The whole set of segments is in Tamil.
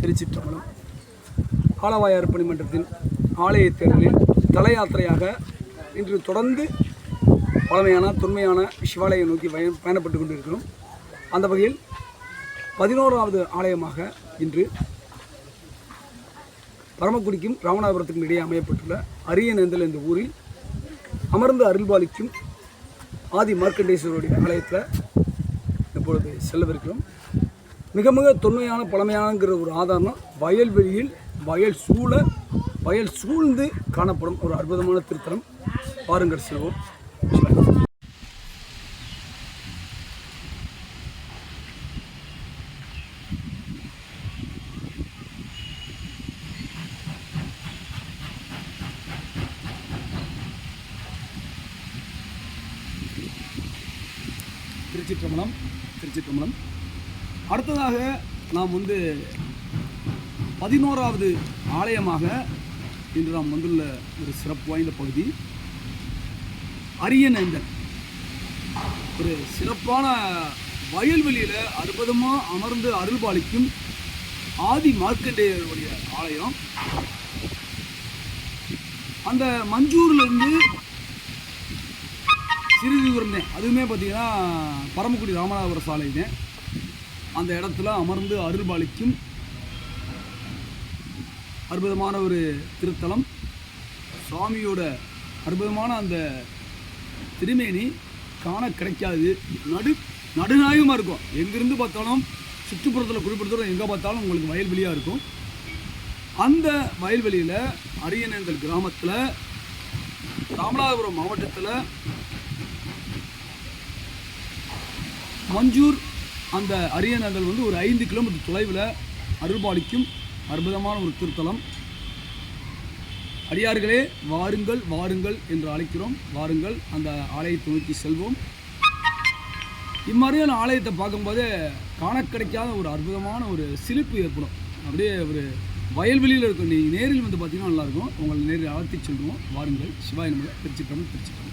திருச்சிற்றம்பலம் ஆலவாயார் பணிமன்றத்தின் ஆலய தேர்தலில் தல யாத்திரையாக இன்று தொடர்ந்து பழமையான தொன்மையான சிவாலயம் நோக்கி பய பயணப்பட்டு கொண்டிருக்கிறோம். அந்த வகையில் பதினோராவது ஆலயமாக இன்று பரமக்குடிக்கும் ராமநாதபுரத்துக்கும் இடையே அமையப்பட்டுள்ள அரியநேந்தல் என்ற ஊரில் அமர்ந்து அருள்பாலிக்கும் ஆதி மார்க்கண்டேஸ்வரருடைய ஆலயத்தில் இப்பொழுது செல்லவிருக்கிறோம். மிக மிக தொன்மையான பழமையானங்கிற ஒரு ஆதாரம் வயல்வெளியில் வயல் சூழ வயல் சூழ்ந்து காணப்படும் ஒரு அற்புதமான திருத்தலம். பாருங்கள் செல்வோம் திருச்சிற்றம்பலம் திருச்சிற்றம்பலம். அடுத்ததாக நாம் வந்து பதினோராவது ஆலயமாக இன்று நாம் வந்துள்ள ஒரு சிறப்பு வாய்ந்த பகுதி. அரியநேந்தன் ஒரு சிறப்பான வயல்வெளியில் அற்புதமாக அமர்ந்து அருள்பாலிக்கும் ஆதி மார்க்கண்டேயருடைய ஆலயம். அந்த மஞ்சூர்லேருந்து சிறிது தூரம் அதுவுமே பார்த்தீங்கன்னா பரமக்குடி ராமநாதபுர சாலை அந்த இடத்துல அமர்ந்து அருள்பாலிக்கும் அற்புதமான ஒரு திருத்தலம். சுவாமியோட அற்புதமான அந்த திருமேனி காண கிடைக்காது. நடு நடுநாயகமாக இருக்கும். எங்கேருந்து பார்த்தாலும் சுற்றுப்புறத்தில் குறிப்பிடத்தோடு எங்கே பார்த்தாலும் உங்களுக்கு வயல்வெளியாக இருக்கும். அந்த வயல்வெளியில் அரியநேந்தல் கிராமத்தில் ராமநாதபுரம் மாவட்டத்தில் மஞ்சூர் அந்த அரியநகர் வந்து ஒரு ஐந்து கிலோமீட்டர் தொலைவில் அருள்பாலிக்கும் அற்புதமான ஒரு திருத்தலம். அடியார்களே வாருங்கள் வாருங்கள் என்று அழைக்கிறோம். வாருங்கள் அந்த ஆலயத்தை நோக்கி செல்வோம். இம்மாதிரியான ஆலயத்தை பார்க்கும்போது காண கிடைக்காத ஒரு அற்புதமான ஒரு சிலிப்பு ஏற்படும். அப்படியே ஒரு வயல்வெளியில் இருக்கும் நீங்கள் நேரில் வந்து பார்த்தீங்கன்னா நல்லாயிருக்கும் உங்களை நேரில் அழைத்து செல்வோம். வாருங்கள். சிவாய் நம்ம திருச்சிட்டோம் திருச்சிட்டோம்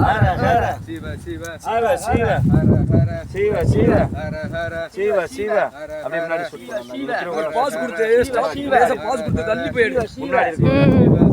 ஹர ஹர. சிவ சிவ. ஹர சிவ ஹர ஹர. சிவ சிவ. ஹர ஹர சிவ சிவ. அப்படியே முன்னாடி பாஸ் கொடுத்து ஸ்டாப் பேச பாஸ் கொடுத்து தள்ளி போயிடு முன்னாடி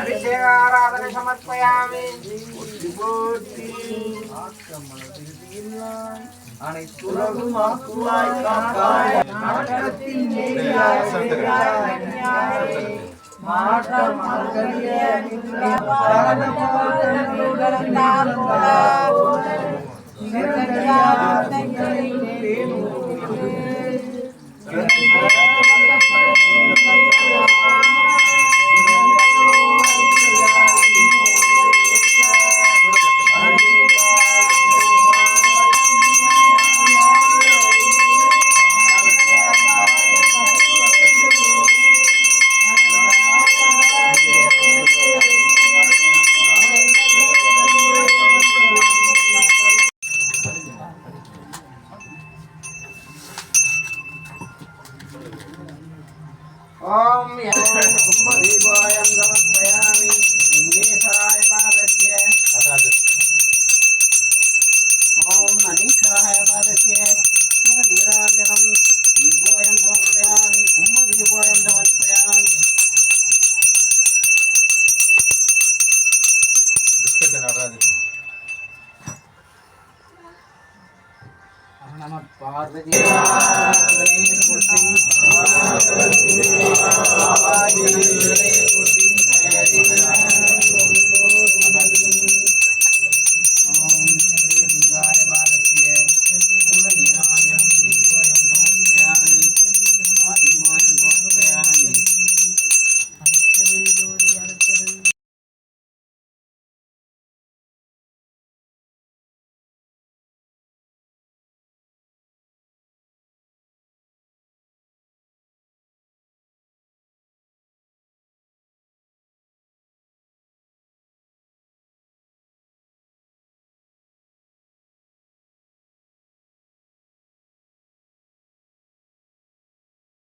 అభిషేకారాధన సమర్పయామి அனைத்துலகும் ஆக்குவாய் காப்பாய் நாட்டத்தின் மேலாய் Danke. ॐ कुम्भदीपोऽयं समर्पयामि लिङ्गेश्वराय पादस्य। ॐ नदीश्वराय पादस्य। कुम्भनीराञ्जनं दीपोऽयं समर्पयामि कुम्भदीपोऽयं समर्पयामि बिस्केट பார்வதி